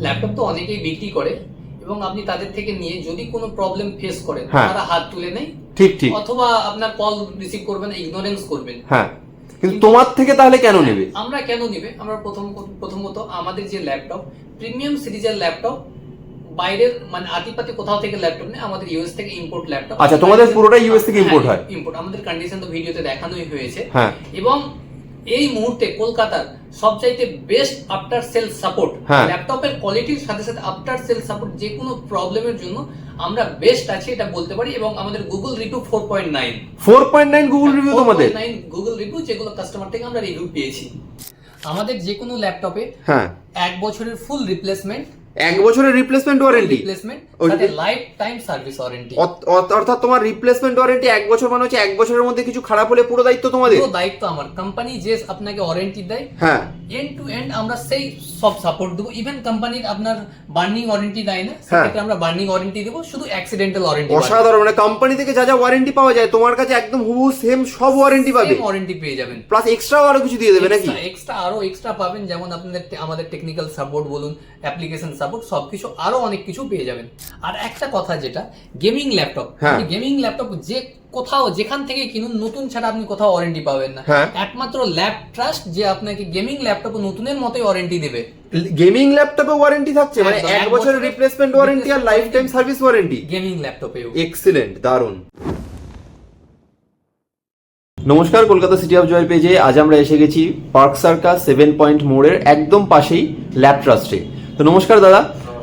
Laptop তো অনেকেই বিক্রি করে এবং আপনি তাদের থেকে নিয়ে যদি কোনো প্রবলেম ফেস করেন হ্যাঁ। তারা হাত তুলে নেয় ঠিক ঠিক। অথবা আপনার কল রিসিভ করবেন ইগনোরেন্স করবেন। হ্যাঁ। কিন্তু তোমার থেকে তাহলে কেন নেবে? আমরা কেন নিবে? আমরা প্রথম প্রথমত আমাদের যে ল্যাপটপ প্রিমিয়াম সিরিজের ল্যাপটপ বাইরের মানে আতিপাতি কোথাও থেকে ল্যাপটপ নেই আমাদের ইউএস থেকে ইম্পোর্ট ল্যাপটপ আচ্ছা, তোমাদের পুরোটাই US থেকে import হয়? ইম্পোর্ট আমাদের কন্ডিশন তো ভিডিওতে দেখানোই হয়েছে। হ্যাঁ। এবং এই মুহূর্তে কলকাতার সবচাইতে বেস্ট আফটার সেল সাপোর্ট। ল্যাপটপের কোয়ালিটির সাথে সাথে আফটার সেল সাপোর্ট যে কোনো প্রবলেমের জন্য আমরা বেস্ট আছি এটা বলতে পারি এবং আমাদের Google review four point nine four point nine Google review তোমাদের? গুগল রিভিউ যেগুলো কাস্টমার থেকে আমরা রিভিউ পেয়েছি। আমাদের যে কোনো ল্যাপটপে হ্যাঁ। এক বছরের ফুল রিপ্লেসমেন্ট এক বছরের রিপ্লেসমেন্ট ওয়ারেন্টি রিপ্লেসমেন্ট সাথে লাইফ টাইম সার্ভিস ওয়ারেন্টি অর্থাৎ তোমার রিপ্লেসমেন্ট ওয়ারেন্টি এক বছর মানে হচ্ছে এক বছরের মধ্যে কিছু খারাপ হলে পুরো দায়িত্ব তোমাদের। পুরো দায়িত্ব আমার। কোম্পানি যে আপনাকে ওয়ারেন্টি দেয় হ্যাঁ। এন্ড টু এন্ড আমরা সেই সব সাপোর্ট দেবো। ইভেন কোম্পানির আপনার বার্নিং ওয়ারেন্টি দেয় না হ্যাঁ। সেক্ষেত্রে আমরা বার্নিং ওয়ারেন্টি দেবো শুধু অ্যাক্সিডেন্টাল ওয়ারেন্টি অসাধারণ মানে কোম্পানি থেকে যা যা ওয়ারেন্টি পাওয়া যায় তোমার কাছে একদম হুবহু সেম সব ওয়ারেন্টি পাবে। ওয়ারেন্টি পেয়ে যাবেন। প্লাস এক্সট্রাও আরও কিছু দিয়ে দেবে নাকি? এক্সট্রা আরও এক্সট্রা পাবেন যেমন আপনাদের আমাদের টেকনিক্যাল সাপোর্ট বলুন অ্যাপ্লিকেশন সাপোর্ট সবকিছু আরও অনেক কিছু পেয়ে যাবেন। আর একটা কথা যেটা গেমিং ল্যাপটপ। গেমিং ল্যাপটপ যে কোথাও যেখান থেকে কিনুন নতুন ছাড়া আপনি কোথাও ওয়ারেন্টি পাবেন না। হ্যাঁ। একমাত্র ল্যাপ ট্রাস্ট যে আপনাকে গেমিং ল্যাপটপ নতুনের মতোই ওয়ারেন্টি দেবে। গেমিং ল্যাপটপে ওয়ারেন্টি থাকছে মানে এক বছরের বছরের রিপ্লেসমেন্ট ওয়ারেন্টি আর life time service warranty gaming ল্যাপটপেও এক্সিলেন্ট দারুণ। নমস্কার কলকাতা সিটি অফ জয়ের পেজে আজ আমরা এসে গেছি পার্ক সার্কাস সেভেন পয়েন্ট মোড়ের একদম পাশেই ল্যাব ট্রাস্টে তো নমস্কার দাদা।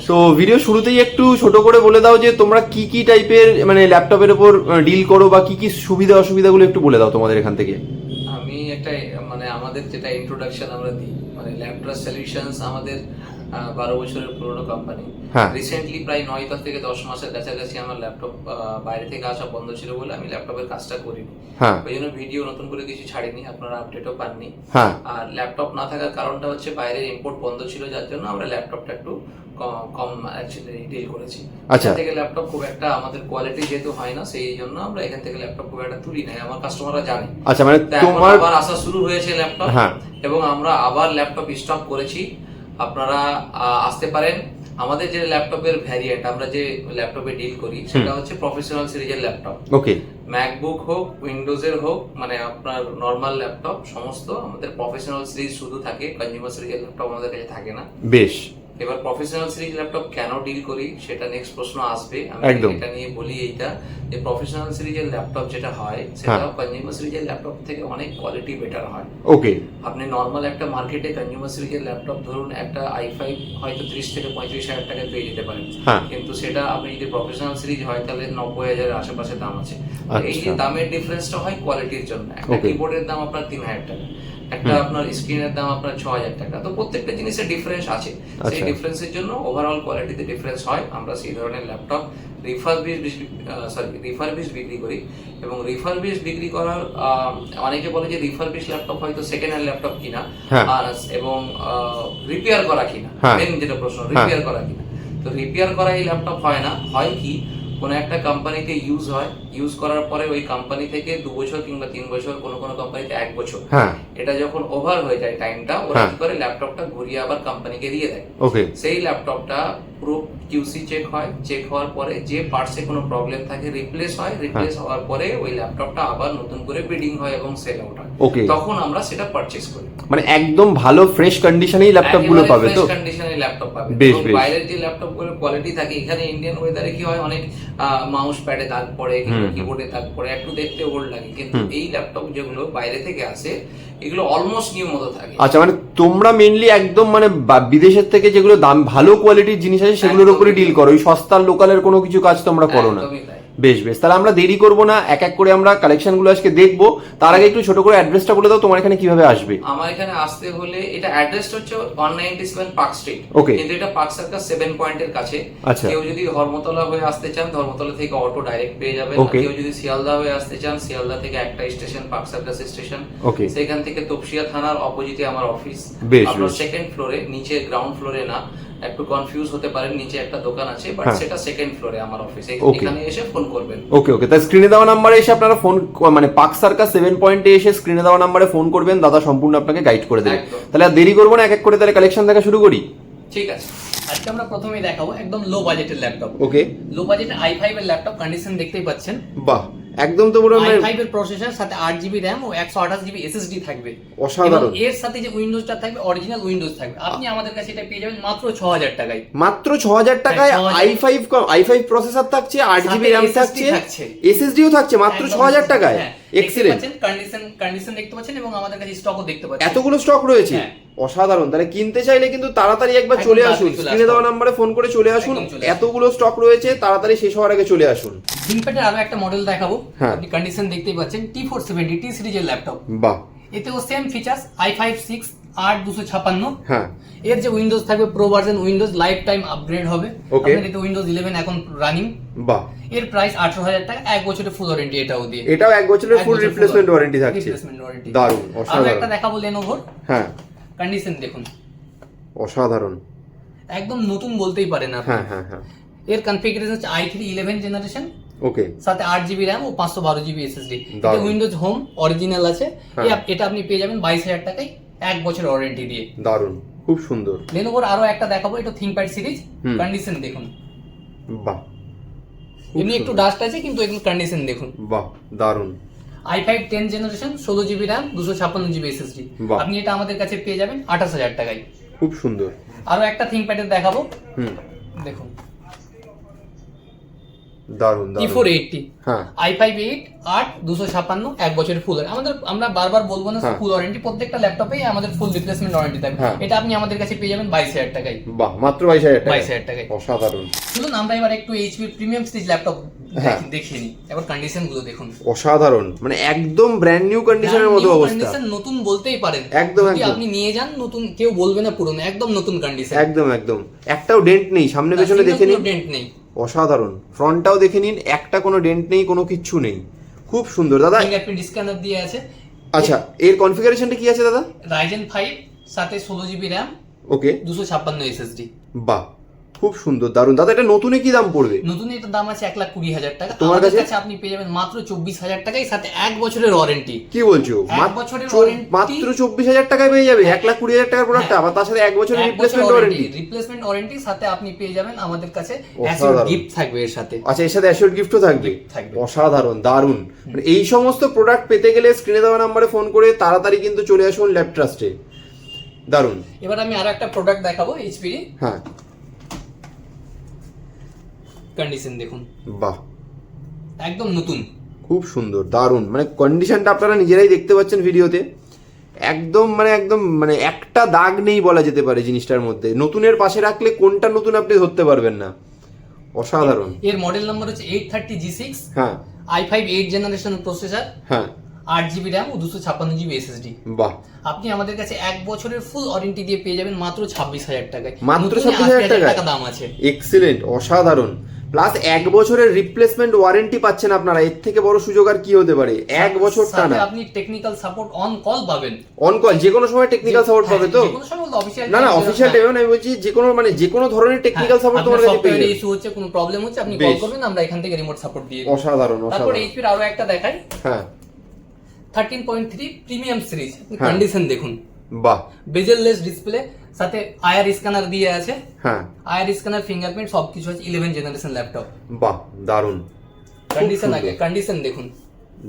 তো ভিডিও শুরুতেই একটু ছোট করে বলে দাও যে তোমরা কি কি টাইপের মানে ল্যাপটপের উপর ডিল করো বা কি কি সুবিধা অসুবিধাগুলো একটু বলে দাও তোমাদের এখান থেকে। আমি একটা মানে আমাদের যেটা ইন্ট্রোডাকশন আমরা দিই মানে ল্যাপটপ সলিউশনস আমাদের বারো বছরের পুরনো কোম্পানি। রিসেন্টলি প্রায় নয় দশ থেকে দশ মাসের কাছাকাছি আমার ল্যাপটপ বাইরে থেকে আসা বন্ধ ছিল বলে আমি ল্যাপটপের কাজটা করিনি। হ্যাঁ। ওই জন্য ভিডিও নতুন করে কিছু ছাড়িনি আপনারা আপডেটও পাননি। হ্যাঁ। আর ল্যাপটপ না থাকার কারণটা হচ্ছে বাইরের ইম্পোর্ট বন্ধ ছিল যার জন্য আমরা ল্যাপটপটা একটু কম- অ্যাকচুয়ালি ডিল করেছি। আচ্ছা। থেকে ল্যাপটপ খুব একটা আমাদের কোয়ালিটি যেহেতু হয় না সেই জন্য আমরা এখান থেকে ল্যাপটপ খুব একটা তুলি নাই আমার কাস্টমাররা জানে। আচ্ছা মানে তোমার আবার আসা শুরু হয়েছে ল্যাপটপ। এবং আমরা আবার ল্যাপটপ স্টক করেছি। আপনারা আসতে পারেন। আমাদের যে ল্যাপটপের ভ্যারিয়েন্ট আমরা যে ল্যাপটপে ডিল করি সেটা হচ্ছে প্রফেশনাল সিরিজের ল্যাপটপ। ওকে। ম্যাকবুক হোক উইন্ডোজ এর হোক মানে আপনার নর্মাল ল্যাপটপ সমস্ত আমাদের প্রফেশনাল সিরিজ শুধু থাকে কনজিউমার সিরিজের ল্যাপটপ আমাদের কাছে থাকে না। বেশ। এবার প্রফেশনাল সিরিজ ল্যাপটপ কেন ডিল করি সেটা নেক্সট প্রশ্ন আসবে আমি এটা নিয়ে বলি এইটা যে প্রফেশনাল সিরিজের ল্যাপটপ যেটা হয়। সেটা কনজিউমার সিরিজের ল্যাপটপ থেকে অনেক কোয়ালিটি বেটার হয় ওকে আপনি নর্মাল একটা মার্কেটে কনজিউমার সিরিজের ল্যাপটপ ধরুন একটা আই ফাইভ হয়তো ত্রিশ থেকে পঁয়ত্রিশ হাজার টাকায় পেয়ে যেতে পারেন হ্যাঁ। কিন্তু সেটা আপনি যদি প্রফেশনাল সিরিজ হয় তাহলে নব্বই হাজারের আশেপাশে দাম আছে আচ্ছা। এই যে দামের ডিফারেন্সটা হয় কোয়ালিটির জন্য একটা. কিবোর্ডের দাম আপনার তিন হাজার টাকা একটা আপনার স্ক্রিনের দাম আপনার ছ হাজার টাকা। তো প্রত্যেকটা জিনিসের ডিফারেন্স আছে। সেই আচ্ছা। ডিফারেন্সের জন্য ওভারঅল কোয়ালিটিতে ডিফারেন্স হয়। আমরা সেই ধরনের ল্যাপটপ রিফারবিশ সরি রিফারবিশ বিক্রি করি। এবং রিফারবিশ বিক্রি করার অনেকে বলে যে রিফারবিশ ল্যাপটপ হয়তো সেকেন্ড হ্যান্ড ল্যাপটপ কিনা। হ্যাঁ। আর এবং রিপেয়ার করা কিনা? হ্যাঁ। মেন যেটা প্রশ্ন রিপেয়ার করা কিনা? তো রিপেয়ার করা এই ল্যাপটপ হয় না। হয় কি? কোনো একটা কোম্পানিতে ইউজ হয় ইউজ করার পরে ওই কোম্পানি থেকে দু বছর কিংবা তিন বছর কোনো কোনো কোম্পানিতে এক বছর। হ্যাঁ। এটা যখন ওভার হয়ে যায় টাইমটা ওরা হ্যাঁ। কি করে ল্যাপটপটা ঘুরিয়ে আবার কোম্পানিকে দিয়ে দেয়। ওকে সেই ল্যাপটপটা পুরো কিউসি চেক হয় চেক হওয়ার পরে যে পার্টসে কোনো প্রবলেম থাকে রিপ্লেস হয় রিপ্লেস হ্যাঁ। হওয়ার পরে ওই ল্যাপটপটা আবার নতুন করে বিডিং হয় এবং সেল আউট হয়। Okay. তখন আমরা সেটা পারচেস করি। মানে একদম ভালো ফ্রেশ কন্ডিশনেই ল্যাপটপগুলো পাবে তো? কন্ডিশনে ল্যাপটপ পাবে। বেশ, বেশ। বাইরের যে ল্যাপটপগুলোর কোয়ালিটি থাকে এখানে ইন্ডিয়ান ওয়েদারে কি হয় অনেক মাউস প্যাডে দাগ পড়ে কিবোর্ডে দাগ পড়ে একটু দেখতে ওল্ড লাগে। কিন্তু এই ল্যাপটপ যেগুলো বাইরে থেকে আসে এগুলো অলমোস্ট নিউ মতো থাকে। আচ্ছা মানে তোমরা মেনলি একদম মানে বিদেশের থেকে যেগুলো দাম ভালো কোয়ালিটির জিনিস আছে সেগুলোর উপরে ডিল করো। ওই সস্তার লোকালের কোনো কিছু কাজ তোমরা করো না। বেশ বেশ। তাহলে আমরা দেরি করব না এক এক করে আমরা কালেকশনগুলো আজকে দেখব। তার আগে একটু ছোট করে অ্যাড্রেসটা বলে দাও তোমার এখানে কীভাবে আসবে? আমার এখানে আসতে হলে এটা অ্যাড্রেসটা হচ্ছে one ninety seven Park Street Okay. কিন্তু এটা পার্ক সার্কাস সেভেন পয়েন্টের কাছে। আচ্ছা। কেউ যদি ধর্মতলা হয়ে আসতে চান ধর্মতলা থেকে অটো ডাইরেক্ট পেয়ে যাবে। কেউ যদি শিয়ালদা হয়ে আসতে চান শিয়ালদা থেকে একটা station Park Circus station Okay. সেখান থেকে তপসিয়া থানার অপোজিটে আমার অফিস আপনার বেশ। সেকেন্ড ফ্লোরে নিচে গ্রাউন্ড ফ্লোরে না। একটু কনফিউজ হতে পারেন নিচে একটা দোকান আছে বাট হ্যাঁ। সেটা সেকেন্ড ফ্লোরে আমার অফিসে. এখানে এসে ফোন করবেন। ওকে ওকে তাই স্ক্রিনে দেওয়া নাম্বারে এসে আপনারা ফোন মানে পার্ক সার্কাস সেভেন পয়েন্টে এসে স্ক্রিনে দেওয়া নাম্বারে ফোন করবেন দাদা সম্পূর্ণ আপনাকে গাইড করে দেবে। তাহলে আর দেরি করব না এক এক করে তাহলে কালেকশন দেখা শুরু করি। ঠিক আছে। আজকে আমরা প্রথমেই দেখাবো একদম লো বাজেটের ল্যাপটপ ওকে লো বাজেটের আই ফাইভ এর ল্যাপটপ কন্ডিশন দেখতেই পাচ্ছেন। বাহ। একদম তো পুরো আই মানে এর প্রসেসর সাথে আট জিবি র্যাম ও একশো আঠাশ জিবি এসএসডি থাকবে। অসাধারণ। এর সাথে যে উইন্ডোজটা থাকবে অরিজিনাল উইন্ডোজ থাকবে। আপনি আমাদের কাছে এটা পেয়ে যাবেন মাত্র ছ হাজার টাকায়। মাত্র ছ হাজার টাকায় হ্যাঁ, 6000 i five i five processor থাকছে আট সাথে জিবি র্যাম থাকছে। এসএসডিও থাকছে মাত্র ছ হাজার টাকায়। এক্সিলেন্ট কন্ডিশন কন্ডিশন দেখতে পাচ্ছেন এবং আমাদের কাছে স্টকও দেখতে পাচ্ছেন। এতগুলো স্টক রয়েছে। হ্যাঁ। অসাধারণ। তাহলে কিনতে চাইলে কিন্তু তাড়াতাড়ি একবার চলে আসুন। স্ক্রিনে দেওয়া নাম্বারে ফোন করে চলে আসুন। এতগুলো স্টক রয়েছে তাড়াতাড়ি শেষ হওয়ার আগে চলে আসুন। থিংপ্যাডের আরও একটা মডেল দেখাবো। হ্যাঁ। আপনি কন্ডিশন দেখতেই পাচ্ছেন টি ফোর সেভেন্টি টি সিরিজের ল্যাপটপ বাহ। এতেও same features i five six আট দুশো ছাপান্ন হ্যাঁ। এর যে উইন্ডোজ থাকবে pro version Windows lifetime upgrade হবে. আপনার এতে উইন্ডোজ ইলেভেন এখন রানিং বাহ। এর প্রাইস আঠারো হাজার টাকা এক বছরের ফুল ওয়ারেন্টি এটাও দিয়ে। এটাও এক বছরের ফুল রিপ্লেসমেন্ট ওয়ারেন্টি থাকছে। warranty। দারুণ আরও অসাধারণ। একটা দেখাবো লেনোভোর হ্যাঁ। কন্ডিশন দেখুন। অসাধারণ। একদম নতুন বলতেই পারেন আপনি। হ্যাঁ হ্যাঁ হ্যাঁ। এর কনফিগারেশন হচ্ছে i three eleven generation okay. সাথে আট জিবি র্যাম ও পাঁচশো বারো জিবি এসএসডি এটা উইন্ডোজ হোম অরিজিনাল আছে। হ্যাঁ। এটা আপনি পেয়ে যাবেন বাইশ হাজার টাকায় এক বছর ওয়ারেন্টি দিয়ে। দারুণ। খুব সুন্দর। লেনোভোর আরও একটা দেখাবো এটা থিংকপ্যাড সিরিজ কন্ডিশন দেখুন। বাহ। এমনি একটু ডাস্ট আছে কিন্তু এগুলো কন্ডিশন দেখুন। বাহ দারুণ। আই ফাইভ টেন জেনারেশন ষোলো জিবি র্যাম দুশো ছাপ্পান্ন জিবি এসএসডি বাহ। আপনি এটা আমাদের কাছে পেয়ে যাবেন আঠাশ হাজার টাকায়। খুব সুন্দর। আরও একটা থিংকপ্যাডের দেখাবো। হুম। দেখুন। ফোর এইটটি হ্যাঁ। আই ফাইভ এইট আট দুশো ছাপ্পান্ন এক বছরের ফুল আমাদের আমরা বারবার বলব না হ্যাঁ। ফুল ওয়ারেন্টি প্রত্যেকটা ল্যাপটপেই আমাদের ফুল রিপ্লেসমেন্ট ওয়ারেন্টি থাকবে। হ্যাঁ। এটা আপনি আমাদের কাছে পেয়ে যাবেন বাইশ হাজার টাকায়। বাহ মাত্র বাইশ হাজার বাইশ হাজার টাকায়। অসাধারণ। চলুন আমরা এবার একটু এইচপি প্রিমিয়াম সিরিজ ল্যাপটপ হ্যাঁ। দেখিয়ে নিই। এবার কন্ডিশনগুলো দেখুন। অসাধারণ। মানে একদম ব্র্যান্ড নিউ কন্ডিশনের মতো অবস্থা। নতুন বলতেই পারেন। একদম, একদম। আপনি নিয়ে যান নতুন কেউ বলবে না পুরনো একদম নতুন কন্ডিশন একদম একদম। একটাও ডেন্ট নেই সামনে পেছনে দেখে নিন। ডেন্ট নেই। অসাধারণ। ফ্রন্টটাও দেখে নিন একটা কোনো ডেন্ট নেই কোনো কিচ্ছু নেই। খুব সুন্দর। দাদা ফিঙ্গারপ্রিন্ট স্ক্যানার দিয়ে আছে। আচ্ছা এর কনফিগারেশনটা কি আছে দাদা? রাইজেন ফাইভ সাথে ষোলো জিবি র্যাম ওকে দুশো ছাপ্পান্ন এসএসডি বাহ খুব সুন্দর দারুণ দাদা এটা নতুনে কি দাম পড়বে? নতুন এটার দাম আছে এক লাখ কুড়ি হাজার টাকা। তোমার কাছে? আপনি পেয়ে যাবেন মাত্র চব্বিশ হাজার টাকায় সাথে এক বছরের ওয়ারেন্টি কি বলছো? এক বছরের warranty- মাত্র চব্বিশ হাজার টাকায় পেয়ে যাবে এক লাখ কুড়ি হাজার টাকার প্রোডাক্ট হ্যাঁ। আবার তার সাথে এক বছরের বছর replacement warranty warranty replacement warranty সাথে আপনি পেয়ে যাবেন আমাদের কাছে অসাধারণ। গিফট থাকবে এর সাথে। আচ্ছা এর সাথে অ্যাসিওর গিফটও থাকবে? থাকবে। অসাধারণ দারুণ মানে এই সমস্ত প্রোডাক্ট পেতে গেলে স্ক্রিনে দেওয়া নাম্বারে ফোন করে তাড়াতাড়ি কিন্তু চলে আসুন ল্যাব ট্রাস্টে দারুণ এবার আমি আরও একটা প্রোডাক্ট দেখাবো এইচপি হ্যাঁ। কন্ডিশন দেখুন। বাহ। একদম নতুন। খুব সুন্দর দারুণ। মানে কন্ডিশনটা আপনারা নিজেরাই দেখতে পাচ্ছেন ভিডিওতে। একদম মানে একদম মানে একটা দাগ নেই বলা যেতে পারে জিনিসটার মধ্যে। নতুনের পাশে রাখলে কোনটা নতুন আপনি ধরতে পারবেন না। অসাধারণ। এর মডেল নাম্বার হচ্ছে এইট থার্টি জি সিক্স হ্যাঁ। I five eight generation processor হ্যাঁ। আট জিবি র্যাম ও দুশো ছাপ্পান্ন জিবি এসএসডি বাহ। আপনি আমাদের কাছে এক বছরের ফুল ওয়ারেন্টি দিয়ে পেয়ে যাবেন মাত্র ছাব্বিশ হাজার টাকায়। মাত্র 26,000 80,000 টাকা দাম আছে। এক্সিলেন্ট অসাধারণ। প্লাস এক বছরের রিপ্লেসমেন্ট ওয়ারেন্টি পাচ্ছেন আপনারা। এর থেকে বড় সুযোগ আর কি হতে পারে? এক বছর টানা। আপনি টেকনিক্যাল সাপোর্ট অন কল পাবেন। অন কল যে কোনো সময় টেকনিক্যাল সাপোর্ট পাবে তো? হ্যাঁ, যে কোনো সময় অফিসিয়াল না না অফিসিয়াল টাইমে আমি বলছি যে কোনো মানে যে কোনো ধরনের টেকনিক্যাল সাপোর্ট তোমার কাছে পেয়ে যাবে। ইস্যু হচ্ছে কোনো প্রবলেম হচ্ছে আপনি কল করবেন আমরা এখান থেকে রিমোট সাপোর্ট দিয়ে দিই। অসাধারণ অসাধারণ তারপর অসাধারণ। এইচপির আরও একটা দেখাই। হ্যাঁ। Thirteen point three premium series হ্যাঁ। কন্ডিশন দেখুন। বাহ। বেজেললেস ডিসপ্লে সাথে আয়ার স্ক্যানার দিয়ে আছে। হ্যাঁ। আয়ার স্ক্যানার ফিঙ্গারপ্রিন্ট সবকিছু আছে ইলেভেন জেনারেশন ল্যাপটপ বাহ দারুণ কন্ডিশন আগে কন্ডিশন দেখুন।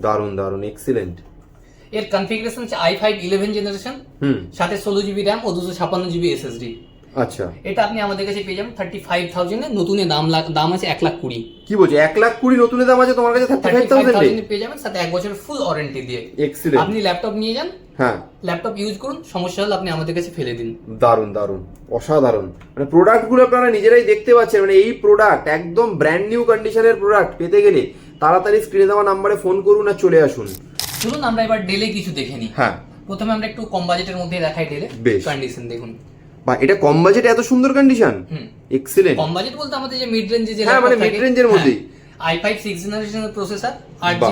দারুণ দারুণ এক্সিলেন্ট এর কনফিগারেশন হচ্ছে আই ফাইভ ইলেভেন জেনারেশন হুম। সাথে ষোলো জিবি র্যাম ও দুশো ছাপান্ন জিবি এসএসডি আচ্ছা। এটা আপনি আমাদের কাছে পেয়ে যাবেন থার্টি ফাইভ থাউজেন্ডে নতুনে দাম দাম আছে এক লাখ কুড়ি। কি বলছো? এক লাখ কুড়ি নতুনের দাম আছে তোমার কাছে থার্টি ফাইভ থাউজেন্ডে পেয়ে যাবেন সাথে এক বছরের ফুল ওয়ারেন্টি দিয়ে। এক্সিলেন্ট আপনি ল্যাপটপ নিয়ে যান হ্যাঁ। ল্যাপটপ ইউজ করুন সমস্যা হলে আপনি আমাদের কাছে ফেলে দিন। দারুণ দারুণ অসাধারণ। মানে প্রোডাক্টগুলো আপনারা নিজেরাই দেখতে পাচ্ছেন মানে এই প্রোডাক্ট একদম ব্র্যান্ড নিউ কন্ডিশনের প্রোডাক্ট পেতে গেলে তাড়াতাড়ি স্ক্রিনে দেওয়া নাম্বারে ফোন করুন আর চলে আসুন। চলুন আমরা এবার ডেলে কিছু দেখে নিই। হ্যাঁ। প্রথমে আমরা একটু কম বাজেটের মধ্যে দেখাই ডেলে কন্ডিশন দেখুন। বা এটা কম বাজেটে এত সুন্দর কন্ডিশন এক্সিলেন্ট কম বাজেট বলতে আমাদের যে মিড রেঞ্জে যে হ্যাঁ, মানে মিড রেঞ্জের এর মধ্যেই। আই ফাইভ সিক্স জেনারেশনের প্রসেসর আট বাহ।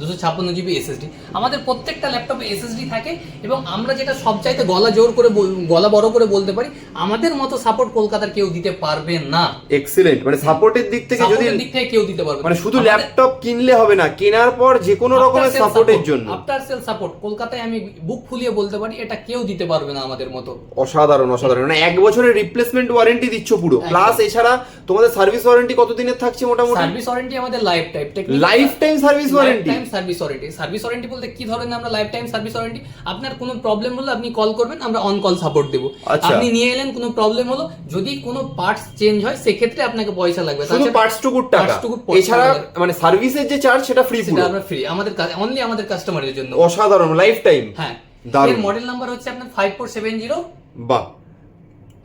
দুশো ছাপ্পান্ন জিবি এসএসডি আমাদের প্রত্যেকটা ল্যাপটপে এসএসডি থাকে এবং আমরা যেটা সবচাইতে গলা জোর করে গলা বড় করে বলতে পারি আমাদের মতো সাপোর্ট কলকাতার কেউ দিতে পারবে না। এক্সিলেন্ট মানে সাপোর্টের দিক থেকে যদি দিক থেকে কেউ দিতে পারবে মানে শুধু ল্যাপটপ কিনলে হবে না কেনার পর যে কোনো রকমের সাপোর্টের জন্য। আফটার সেল সাপোর্ট কলকাতায় আমি বুক ফুলিয়ে বলতে পারি এটা কেউ দিতে পারবে না আমাদের মতো। অসাধারণ অসাধারণ। মানে এক বছরের রিপ্লেসমেন্ট ওয়ারেন্টি দিচ্ছ পুরো। প্লাস এছাড়া তোমাদের সার্ভিস ওয়ারেন্টি কতদিনের থাকছে মোটামুটি? সার্ভিস ওয়ারেন্টি আমাদের lifetime lifetime service warranty service warranty service warranty বলতে কি ধরনের আমরা লাইফ টাইম সার্ভিস ওয়ারেন্টি আপনার কোনো প্রবলেম হলে আপনি কল করবেন আমরা অন কল সাপোর্ট দেবো। আপনি নিয়ে এলেন কোনো প্রবলেম হলো যদি কোনো পার্টস চেঞ্জ হয় সেক্ষেত্রে আপনাকে পয়সা লাগবে। শুধু পার্টস টুকুর টাকা। এছাড়া মানে সার্ভিসের যে চার্জ সেটা ফ্রি সেটা আমরা ফ্রি আমাদের অনলি আমাদের কাস্টমারের জন্য। অসাধারণ লাইফ টাইম হ্যাঁ। এর মডেল নাম্বার হচ্ছে আপনার ফাইভ ফোর সেভেন জিরো বাহ।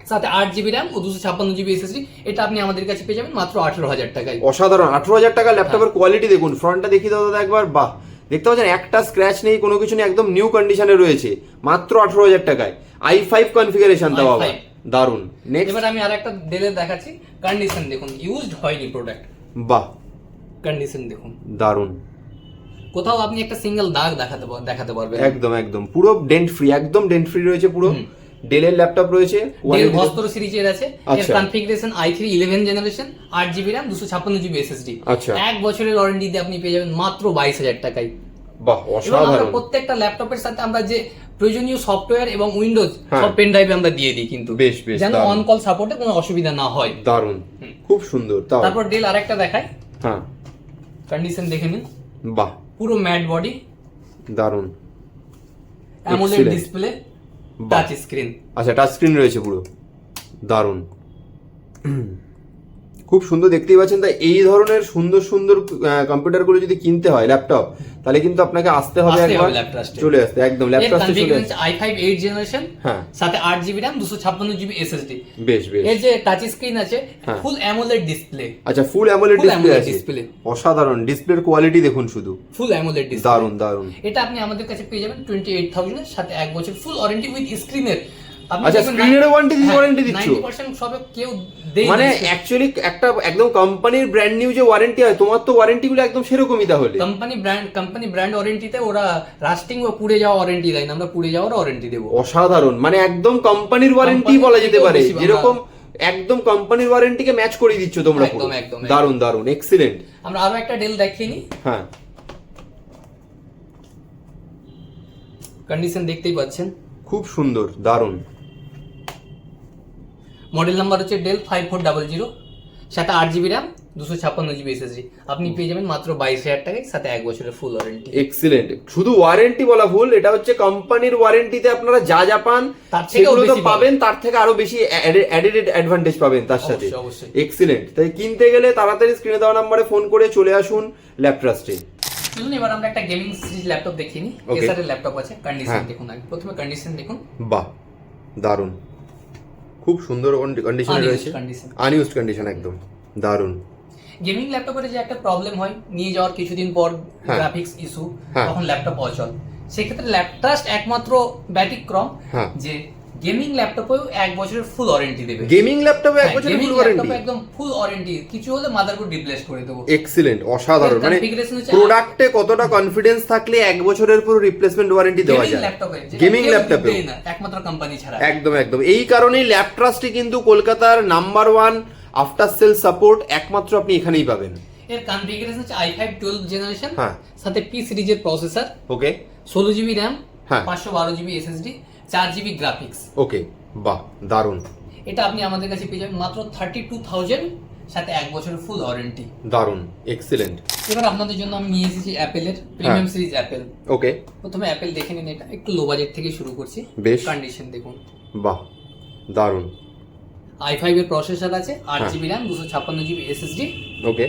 সাথে আট জিবি র্যাম ও দুশো ছাপ্পান্ন জিবি এসএসডি এটা আপনি আমাদের কাছে পেয়ে যাবেন মাত্র আঠেরো হাজার টাকায়। অসাধারণ আঠারো হাজার টাকা ল্যাপটপের হ্যাঁ। কোয়ালিটি দেখুন ফ্রন্টটা দেখি দাদা একবার বাহ! দেখতে পাচ্ছেন একটা স্ক্র্যাচ নেই কোনো কিছু নেই একদম নিউ কন্ডিশনে রয়েছে মাত্র আঠারো হাজার টাকায়। আই ফাইভ কনফিগারেশন দাও i5 আবার দারুণ নেক্সট এবার আমি আর একটা ডেলের দেখাচ্ছি কন্ডিশন দেখুন ইউজড হয়নি প্রোডাক্ট বাহ! কন্ডিশন দেখুন। দারুণ কোথাও আপনি একটা সিঙ্গেল দাগ দেখাতে দেখাতে পারবেন। একদম একদম পুরো ডেন্ট ফ্রি একদম ডেন্ট ফ্রি রয়েছে পুরো। ডেলের ল্যাপটপ রয়েছে ডেল ভস্তর সিরিজের আছে। এর। Configuration i three eleven generation আট জিবি র্যাম দুশো ছাপ্পান্ন জিবি এসএসডি আচ্ছা। এক বছরের ওয়ারেন্টি দিয়ে আপনি পেয়ে যাবেন মাত্র বাইশ হাজার টাকায়। বাহ অসাধারণ। প্রত্যেকটা ল্যাপটপের সাথে আমরা যে প্রয়োজনীয় সফটওয়্যার এবং উইন্ডোজ হ্যাঁ। সব পেন ড্রাইভে আমরা দিয়ে দিই কিন্তু। বেশ, বেশ, যেন অন কল সাপোর্টে কোনো অসুবিধা না হয়। দারুণ খুব সুন্দর তারপর ডেল আরেকটা দেখায় হ্যাঁ। কন্ডিশন দেখে নিন। বাহ। পুরো ম্যাট বডি দারুণ অ্যামোলেড ডিসপ্লে। টাচ স্ক্রিন আচ্ছা টাচ স্ক্রিন রয়েছে পুরো। দারুণ খুব সুন্দর দেখতেই পাচ্ছেন। তাই এই ধরনের সুন্দর সুন্দর কম্পিউটারগুলো যদি কিনতে হয় ল্যাপটপ তাহলে কিন্তু আপনাকে আসতে হবে একবার। চলে আসতে একদম এর ল্যাপটপে চলে আসতে। আই ফাইভ এইট জেনারেশন হ্যাঁ। সাথে আট জিবি র্যাম দুশো ছাপ্পান্ন জিবি এসএসডি বেশ বেশ। এর যে টাচ স্ক্রিন আছে। ফুল অ্যামোলেড ডিসপ্লে আচ্ছা ফুল অ্যামোলেড ডিসপ্লে আছে। অসাধারণ ডিসপ্লের কোয়ালিটি দেখুন শুধু। ফুল অ্যামোলেড ডিসপ্লে দারুণ দারুণ এটা আপনি আমাদের কাছে পেয়ে যাবেন টোয়েন্টি এইট থাউজেন্ডের সাথে এক বছর ফুল ওয়ারেন্টি উইথ স্ক্রিনের আচ্ছা, screen এরও warranty দিচ্ছ- সবে কেউ মানে অ্যাকচুয়ালি একটা একদম কোম্পানির ব্র্যান্ড নিউ যে ওয়ারেন্টি হয় তোমার তো ওয়ারেন্টি গুলো একদম সেরকমই তাহলে। কোম্পানি ব্র্যান্ড কোম্পানি ব্র্যান্ড ওয়ারেন্টিতে ওরা রাস্টিং বা পুড়ে যাওয়া ওয়ারেন্টি দেয় না আমরা পুড়ে যাওয়ার ওয়ারেন্টি দেবো। অসাধারণ। মানে একদম কোম্পানির ওয়ারেন্টি বলা যেতে পারে বেশি যেরকম একদম কোম্পানির ওয়ারেন্টিকে ম্যাচ করে দিচ্ছ তোমরা একদম, একদম। দারুণ দারুণ এক্সিলেন্ট আমরা আরও একটা ডেল দেখিয়ে নিই হ্যাঁ। কন্ডিশন দেখতেই পাচ্ছেন। খুব সুন্দর দারুণ মডেল নাম্বার হচ্ছে Dell five four double zero. সাথে আট জিবি র্যাম দুশো ছাপ্পান্ন জিবি এসএসডি। আপনি পেয়ে যাবেন মাত্র বাইশ হাজার টাকায় সাথে এক বছরের ফুল ওয়ারেন্টি এক্সিলেন্ট শুধু ওয়ারেন্টি বলা ভুল এটা হচ্ছে কোম্পানির ওয়ারেন্টিতে আপনারা যা যা পান তার সেগুলো তো পাবেন। তার থেকে আরও বেশি অ্যাডেড অ্যাডভান্টেজ পাবেন তার সাথে। এক্সিলেন্ট তাই কিনতে গেলে তাড়াতাড়ি স্ক্রিনে দেওয়া নাম্বারে ফোন করে চলে আসুন ল্যাপট্রাস্টে চলুন এবার আমরা একটা গেমিং সিরিজ ল্যাপটপ নিই। Okay. এসারের ল্যাপটপ আছে কন্ডিশন হ্যাঁ। দেখুন আগে। প্রথমে কন্ডিশন দেখুন। বাহ দারুণ খুব সুন্দর কন্ডিশনে রয়েছে আনইউজড কন্ডিশন একদম দারুণ গেমিং ল্যাপটপের যে একটা প্রবলেম হয় নিয়ে যাওয়ার কিছুদিন পর হ্যাঁ। গ্রাফিক্স ইস্যু হ্যাঁ। তখন ল্যাপটপ অচল সেক্ষেত্রে ল্যাপটাস্ট একমাত্র ব্যতিক্রম হ্যাঁ। যে গেমিং ল্যাপটপেও এক বছরের ফুল ওয়ারেন্টি দেবে। গেমিং ল্যাপটপে এক হ্যাঁ, বছরের ফুল ওয়ারেন্টি একদম ফুল ওয়ারেন্টি কিছু হলে মাদারবোর্ড রিপ্লেস করে দেবো। এক্সিলেন্ট অসাধারণ। মানে প্রোডাক্টে কতটা কনফিডেন্স থাকলে এক বছরের পুরো রিপ্লেসমেন্ট ওয়ারেন্টি দেওয়া যায়? গেমিং ল্যাপটপে না একমাত্র কোম্পানি ছাড়া। একদম একদম। এই কারণেই ল্যাপট্রাস্টে কিন্তু কলকাতার number one after sale support একমাত্র আপনি এখানেই পাবেন। এর কনফিগারেশন হচ্ছে আই ফাইভ টুয়েলভ জেনারেশন হ্যাঁ। সাথে পি সিরিজের প্রসেসর ওকে ষোলো জিবি র্যাম হ্যাঁ। পাঁচশো বারো জিবি এসএসডি চার জিবি গ্রাফিক্স ওকে বাহ দারুণ এটা আপনি আমাদের কাছে পেয়ে যাবেন মাত্র থার্টি টু থাউজেন্ড সাথে এক বছরের ফুল ওয়ারেন্টি দারুণ এক্সিলেন্ট এবার আপনাদের জন্য আমি নিয়ে এসেছি অ্যাপেলের প্রিমিয়াম সিরিজ অ্যাপেল। ওকে প্রথমে অ্যাপেল দেখে নিন এটা একটু লো বাজেট থেকে শুরু করছি। বেশ। কন্ডিশন দেখুন। বাহ দারুণ আই ফাইভ এর প্রসেসর আছে আট হ্যাঁ। জিবি র্যাম দুশো ছাপ্পান্ন জিবি এসএসডি ওকে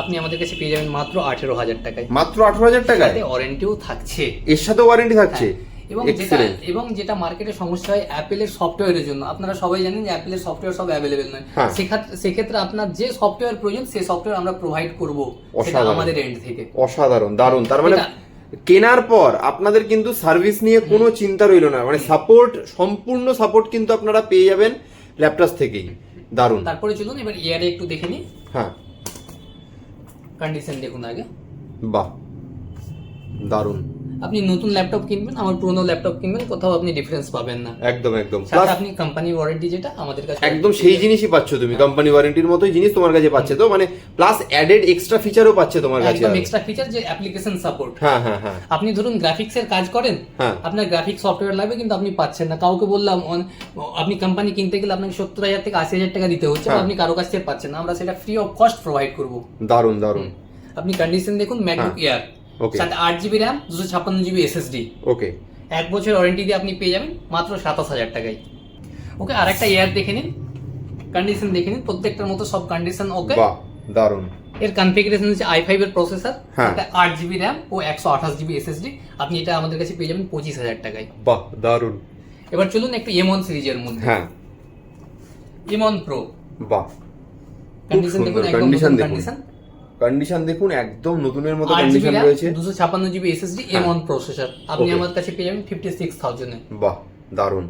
আপনি আমাদের কাছে পেয়ে যাবেন মাত্র আঠেরো হাজার টাকায়। মাত্র আঠারো হাজার টাকায়? ওয়ারেন্টিও থাকছে। এর সাথে ওয়ারেন্টি থাকছে? হ্যাঁ। এবং যেটা এবং যেটা মার্কেটে সমস্যা হয় অ্যাপেলের সফটওয়্যারের জন্য। আপনারা সবাই জানেন যে অ্যাপেলের সফটওয়্যার সব অ্যাভেলেবেল নয়। হ্যাঁ। সেক্ষেত্রে সেক্ষেত্রে আপনার যে সফটওয়্যার প্রয়োজন সেই সফটওয়্যার আমরা প্রোভাইড করব সেটা আমাদের এন্ড থেকে। অসাধারণ দারুণ। তার মানে কেনার পর আপনাদের কিন্তু সার্ভিস নিয়ে কোনো চিন্তা রইল না। মানে সাপোর্ট সম্পূর্ণ সাপোর্ট কিন্তু আপনারা পেয়ে যাবেন ল্যাপটপ থেকেই। দারুণ। তারপরে চলুন এবার ইয়ারে একটু দেখে নিই। হ্যাঁ। কন্ডিশন দেখুন আগে। বাহ। দারুণ। আপনি নতুন ল্যাপটপ কিনবেন আমার পুরনো ল্যাপটপ কিনবেন কোথাও আপনি ডিফারেন্স পাবেন না। একদম একদম। প্লাস আপনি কোম্পানি ওয়ারেন্টি যেটা আমাদের কাছে একদম সেই জিনিসই পাচ্ছ তুমি কোম্পানি ওয়ারেন্টির মতোই জিনিস তোমার কাছে পাচ্ছে তো মানে প্লাস অ্যাডেড এক্সট্রা ফিচারও পাচ্ছে তোমার কাছে একদম এক্সট্রা ফিচার যে অ্যাপ্লিকেশন সাপোর্ট হ্যাঁ হ্যাঁ হ্যাঁ। আপনি ধরুন গ্রাফিক্স এর কাজ করেন হ্যাঁ। আপনার গ্রাফিক্স সফটওয়্যার লাগবে কিন্তু আপনি পাচ্ছেন না। কাউকে বললাম আপনি কোম্পানি কিনতে গেলে আপনাকে সত্তর হাজার থেকে আশি হাজার টাকা দিতে হচ্ছে হ্যাঁ। আপনি কারও কাছ থেকে পাচ্ছেন না। আমরা সেটা ফ্রি অফ কস্ট প্রোভাইড করব। দারুণ দারুণ। আপনি কন্ডিশন দেখুন ম্যাকবুক এয়ার. সাথে আট জিবি র্যাম দুশো ছাপ্পান্ন জিবি এসএসডি ওকে এক বছর ওয়ারেন্টি দিয়ে আপনি পেয়ে যাবেন মাত্র সাতাশ হাজার টাকায়। ওকে আর একটা এয়ার দেখে নিন। কন্ডিশন দেখে নিন। প্রত্যেকটার মতো সব কন্ডিশন ওকে দারুণ। এর কনফিগারেশন হচ্ছে আই ফাইভ এর প্রসেসর হ্যাঁ। এটা আট জিবি র্যাম ও একশো আঠাশ জিবি এসএসডি আপনি এটা আমাদের কাছে পেয়ে যাবেন পঁচিশ হাজার টাকায়। বাহ দারুণ। এবার চলুন একটু এমন সিরিজের মধ্যে। হ্যাঁ। এমন প্রো বাহ। কন্ডিশন দেখুন একদম কন্ডিশন কন্ডিশন দেখুন একদম নতুনের মতো কন্ডিশন রয়েছে। দুশো ছাপ্পান্ন GB SSD M one processor আপনি আমার কাছে পেয়ে যাবেন ফিফটি সিক্স থাউজেন্ডে বাহ দারুণ।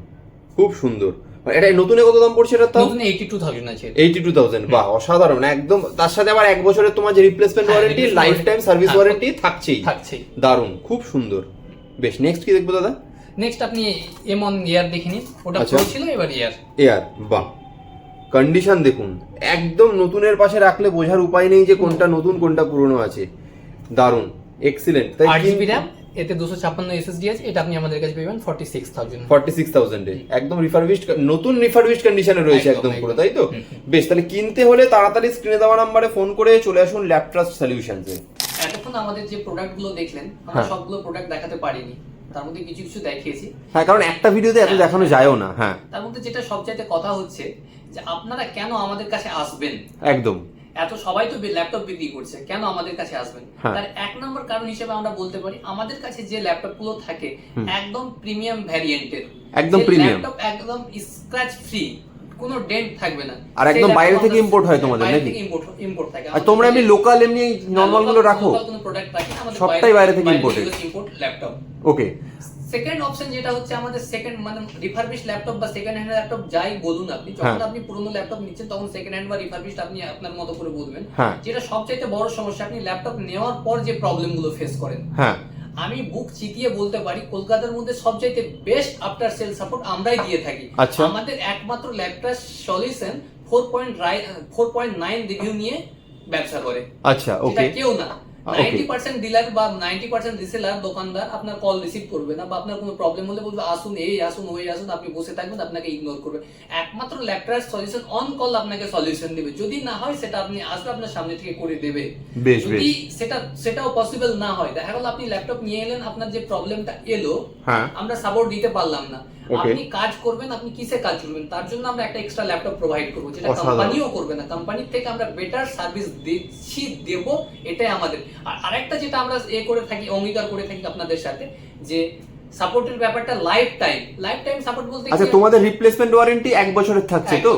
খুব সুন্দর। মানে এটা নতুনে কত দাম পড়ছে এটা তাও? নতুন এইটি টু থাউজেন্ড আছে এইটি টু থাউজেন্ড বাহ অসাধারণ। একদম তার সাথে আবার এক বছরের তোমার যে replacement warranty life time service. Warranty থাকছেই। থাকছে দারুণ খুব সুন্দর। বেশ নেক্সট কি দেখব দাদা? নেক্সট আপনি এম ওয়ান ইয়ার দেখে নিন। ওটা আচ্ছা। প্রো ছিল এবার ইয়ার এয়ার বাহ। কন্ডিশন দেখুন একদম নতুনের পাশে রাখলে বোঝার উপায় নেই যে কোনটা নতুন কোনটা পুরনো আছে। দারুণ এক্সিলেন্ট তাই জিবি র্যাম এতে দুশো ছাপ্পান্ন এসএসডি আছে এটা আপনি আমাদের কাছে পেবেন forty six thousand forty six থাউজেন্ডে একদম রিফারবিশড নতুন রিফারবিশড কন্ডিশনে রয়েছে একদম, পুরো তাই তো? বেশ তাহলে কিনতে হলে তাড়াতাড়ি স্ক্রিনে দেওয়া নাম্বারে ফোন করে চলে আসুন ল্যাপট্রাস্ট সলিউশনসে এতক্ষণ আমাদের যে প্রোডাক্টগুলো দেখলেন আমরা হ্যাঁ। সবগুলো প্রোডাক্ট দেখাতে পারিনি। তার মধ্যে কিছু কিছু দেখিয়েছি। হ্যাঁ কারণ একটা ভিডিওতে এত দেখানো যায়ও না হ্যাঁ। তার মধ্যে যেটা সবচাইতে কথা হচ্ছে যে আপনারা কেন আমাদের কাছে আসবেন? একদম। এত সবাই তো ল্যাপটপ বিক্রি করছে কেন আমাদের কাছে আসবেন? হ্যাঁ। তার এক নম্বর কারণ হিসেবে আমরা বলতে পারি আমাদের কাছে যে ল্যাপটপগুলো থাকে একদম প্রিমিয়াম ভ্যারিয়েন্টের একদম প্রিমিয়াম ল্যাপটপ একদম স্ক্র্যাচ ফ্রি কোনো ডেন্ট থাকবে না। আর একদম বাইরে থেকে import হয় তোমাদের, নাকি? ইম্পোর্ট ইম্পোর্ট থাকে। আর তোমরা এমনি লোকাল এমনি নর্মালগুলো রাখো? কোনো প্রোডাক্ট রাখি সবটাই বাইরে থেকে imported। Import laptop okay second option যেটা হচ্ছে আমাদের সেকেন্ড মানে রিফারবিশ ল্যাপটপ বা সেকেন্ড হ্যান্ড ল্যাপটপ যাই বলুন আপনি যখন হ্যাঁ। আপনি পুরনো ল্যাপটপ নিচ্ছেন তখন সেকেন্ড হ্যান্ড বা রিফারবিশ আপনি আপনার মতো করে বলবেন। হ্যাঁ। যেটা সবচাইতে বড় সমস্যা আপনি ল্যাপটপ নেওয়ার পর যে প্রবলেমগুলো ফেস করেন। হ্যাঁ। আমি বুক চিতিয়ে বলতে পারি কলকাতার মধ্যে সবচাইতে বেস্ট আফটার সেল সাপোর্ট আমরাই দিয়ে থাকি। আচ্ছা। আমাদের একমাত্র laptop solution four point four point nine review নিয়ে ব্যবসা করে। আচ্ছা ওকে কেউ না. নাইনটি পার্সেন্ট ডিলার বা নাইনটি পার্সেন্ট রিসেলার দোকানদার আপনার কল রিসিভ করবে না বা আপনার কোনো প্রবলেম হলে বলবে আসুন এই আসুন ওই আসুন আপনি বসে থাকবেন আপনাকে ইগনোর করবে। একমাত্র ল্যাপটপ সলিউশন অন কল আপনাকে সলিউশন দেবে। যদি না হয় সেটা আপনি আসবে আপনার সামনে থেকে করে দেবে। যদি সেটা সেটাও পসিবল না হয় দেখা গেল আপনি ল্যাপটপ নিয়ে এলেন আপনার যে প্রবলেমটা এলো হ্যাঁ। আমরা সাপোর্ট দিতে পারলাম না. আপনি কাজ করবেন আপনি কিসে কাজ করবেন? তার জন্য আমরা একটা এক্সট্রা ল্যাপটপ প্রোভাইড করব যেটা। কোম্পানিও করবে না। কোম্পানির থেকে আমরা বেটার সার্ভিস দিচ্ছি দেব এটাই আমাদের। আর আরেকটা যেটা আমরা এ করে থাকি অঙ্গীকার করে থাকি আপনাদের সাথে যে সাপোর্টের ব্যাপারটা life time life time support বলতে আচ্ছা তোমাদের রিপ্লেসমেন্ট ওয়ারেন্টি এক বছরের থাকছে তো?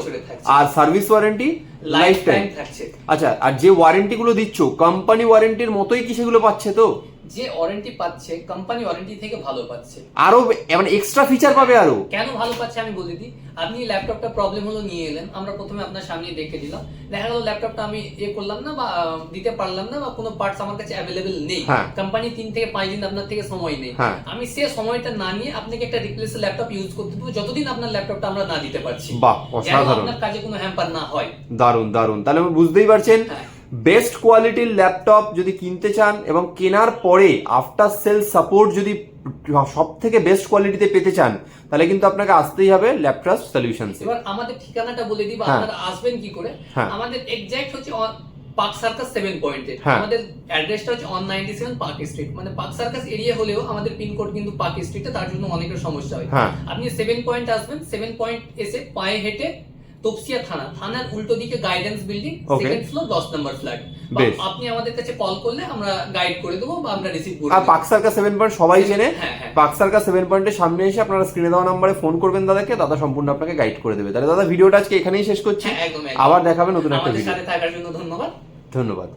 আর সার্ভিস ওয়ারেন্টি লাইফ টাইম থাকছে। আচ্ছা আর যে ওয়ারেন্টি গুলো দিচ্ছ কোম্পানি ওয়ারেন্টির মতোই কি সেগুলো পাচ্ছে তো? যে ওয়ারেন্টি পাচ্ছে কোম্পানি ওয়ারেন্টি থেকে ভালো পাচ্ছে। আরও মানে এক্সট্রা ফিচার পাবে আরও। কেন ভালো পাচ্ছে আমি বলে দিই? আপনি ল্যাপটপটা প্রবলেম হলো নিয়ে এলেন আমরা প্রথমে আপনার সামনে দেখে দিলাম দেখা গেল ল্যাপটপটা আমি এ করলাম না বা দিতে পারলাম না বা কোনো পার্টস আমার কাছে অ্যাভেলেবেল নেই। হ্যাঁ। কোম্পানি তিন থেকে পাঁচ দিন আপনার থেকে সময় নেই। হ্যাঁ। আমি সে সময়টা না নিয়ে আপনাকে একটা রিপ্লেস ল্যাপটপ ইউজ করতে দেবো যতদিন আপনার ল্যাপটপটা আমরা না দিতে পারছি। বাহ, অসাধারণ। আপনার কাজে কোনো হ্যাম্পার না হয়। দারুণ দারুণ তাহলে বুঝতেই পারছেন। হ্যাঁ। বেস্ট কোয়ালিটির ল্যাপটপ যদি কিনতে চান এবং কেনার পরে আফটার সেল সাপোর্ট যদি সব থেকে বেস্ট কোয়ালিটিতে পেতে চান তাহলে কিন্তু আপনাকে আসতেই হবে ল্যাপটপ সলিউশন এবার আমাদের ঠিকানাটা বলে দিই হ্যাঁ। আপনারা আসবেন কি করে হ্যাঁ। আমাদের এক্সাক্ট হচ্ছে পার্ক সার্কাস সেভেন পয়েন্টে। আমাদের অ্যাড্রেসটা হচ্ছে on ninety seven Park Street মানে পার্ক সার্কাস এরিয়া হলেও আমাদের পিনকোড কিন্তু পার্ক স্ট্রিটে তার জন্য অনেকের সমস্যা হয় হ্যাঁ। আপনি সেভেন পয়েন্ট আসবেন সেভেন পয়েন্ট এসে পায়ে হেঁটে তপসিয়া থানা। থানার উল্টো দিকে গাইডেন্স বিল্ডিং. সেকেন্ড ফ্লোর দশ নম্বর ফ্ল্যাট আপনি আমাদের কাছে কল করলে আমরা গাইড করে দেবো বা আমরা রিসিভ করব আর দেবো। পাক সার্কাস সেভেন পয়েন্ট সবাই জেনে পাকসার কা পাক সার্কাস সেভেন পয়েন্টের সামনে এসে আপনারা স্ক্রিনে দেওয়া নাম্বারে ফোন করবেন দাদাকে দাদা সম্পূর্ণ আপনাকে গাইড করে দেবে। তাহলে দাদা ভিডিওটা আজকে এখানেই শেষ করছি। হ্যাঁ। আবার দেখাবেন নতুন একটা ভিডিও সাথে থাকার জন্য ধন্যবাদ। ধন্যবাদ।